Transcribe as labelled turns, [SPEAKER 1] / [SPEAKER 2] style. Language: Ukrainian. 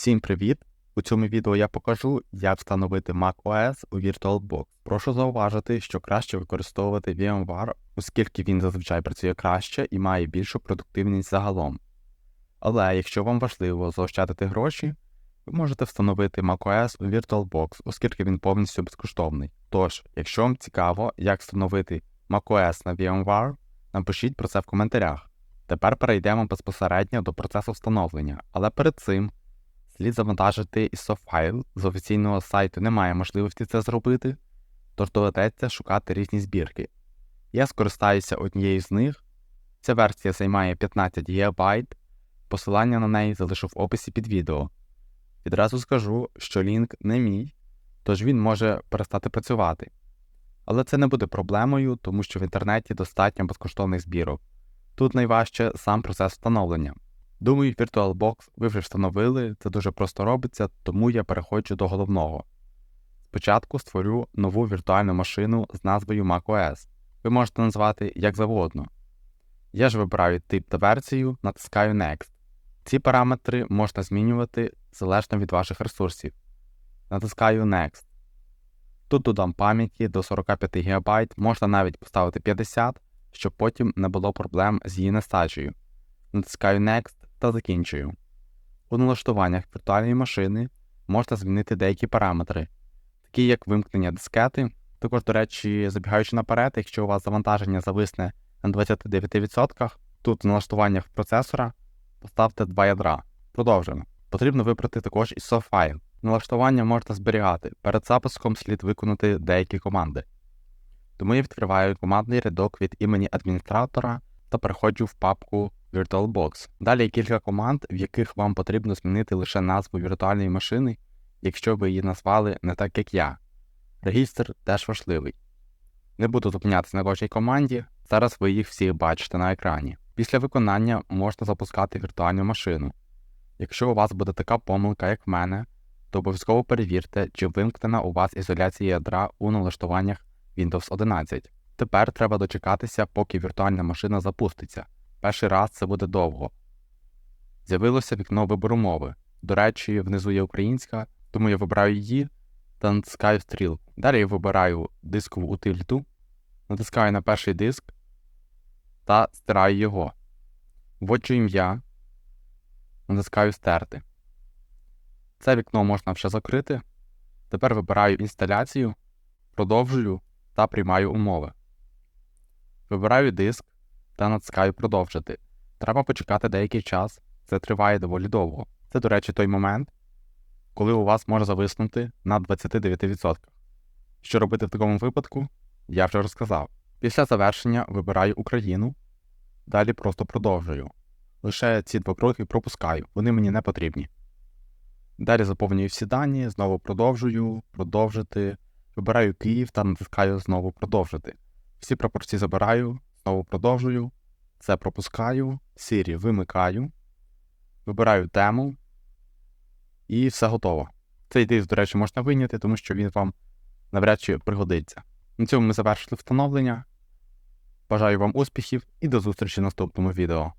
[SPEAKER 1] Всім привіт! У цьому відео я покажу, як встановити macOS у VirtualBox. Прошу зауважити, що краще використовувати VMware, оскільки він зазвичай працює краще і має більшу продуктивність загалом. Але якщо вам важливо заощадити гроші, ви можете встановити macOS у VirtualBox, оскільки він повністю безкоштовний. Тож, якщо вам цікаво, як встановити macOS на VMware, напишіть про це в коментарях. Тепер перейдемо безпосередньо до процесу встановлення, але перед цим слід завантажити ISO файл. З офіційного сайту немає можливості це зробити, тож доведеться шукати різні збірки. Я скористаюся однією з них. Ця версія займає 15 ГБ, посилання на неї залишу в описі під відео. Відразу скажу, що лінк не мій, тож він може перестати працювати. Але це не буде проблемою, тому що в інтернеті достатньо безкоштовних збірок. Тут найважче сам процес встановлення. Думаю, VirtualBox ви вже встановили, це дуже просто робиться, тому я переходжу до головного. Спочатку створю нову віртуальну машину з назвою macOS. Ви можете назвати як завгодно. Я ж вибираю тип та версію, натискаю Next. Ці параметри можна змінювати залежно від ваших ресурсів. Натискаю Next. Тут додам пам'яті до 45 ГБ, можна навіть поставити 50, щоб потім не було проблем з її нестачею. Натискаю Next та закінчую. У налаштуваннях віртуальної машини можна змінити деякі параметри, такі як вимкнення дискети. Також, до речі, забігаючи наперед, якщо у вас завантаження зависне на 29%, тут в налаштуваннях процесора поставте два ядра. Продовжуємо. Потрібно вибрати також ISO файл. Налаштування можна зберігати. Перед запуском слід виконати деякі команди. Тому я відкриваю командний рядок від імені адміністратора та переходжу в папку VirtualBox. Далі кілька команд, в яких вам потрібно змінити лише назву віртуальної машини, якщо ви її назвали не так, як я. Регістр теж важливий. Не буду зупинятися на кожній команді, зараз ви їх всі бачите на екрані. Після виконання можна запускати віртуальну машину. Якщо у вас буде така помилка, як в мене, то обов'язково перевірте, чи вимкнена у вас ізоляція ядра у налаштуваннях Windows 11. Тепер треба дочекатися, поки віртуальна машина запуститься. Перший раз це буде довго. З'явилося вікно вибору мови. До речі, внизу є українська, тому я вибираю її та натискаю стрілку. Далі я вибираю дискову утиліту, натискаю на перший диск та стираю його. Вводжу ім'я, натискаю стерти. Це вікно можна вже закрити. Тепер вибираю інсталяцію, продовжую та приймаю умови. Вибираю диск та натискаю продовжити. Треба почекати деякий час, це триває доволі довго. Це, до речі, той момент, коли у вас може зависнути на 29%. Що робити в такому випадку, я вже розказав. Після завершення вибираю Україну, далі просто продовжую. Лише ці два кроки пропускаю, вони мені не потрібні. Далі заповнюю всі дані, знову продовжую, продовжити. Вибираю Київ та натискаю знову продовжити. Всі пропорції забираю, знову продовжую. Це пропускаю, Siri вимикаю, вибираю тему і все готово. Цей диск, до речі, можна вийняти, тому що він вам навряд чи пригодиться. На цьому ми завершили встановлення. Бажаю вам успіхів і до зустрічі в наступному відео.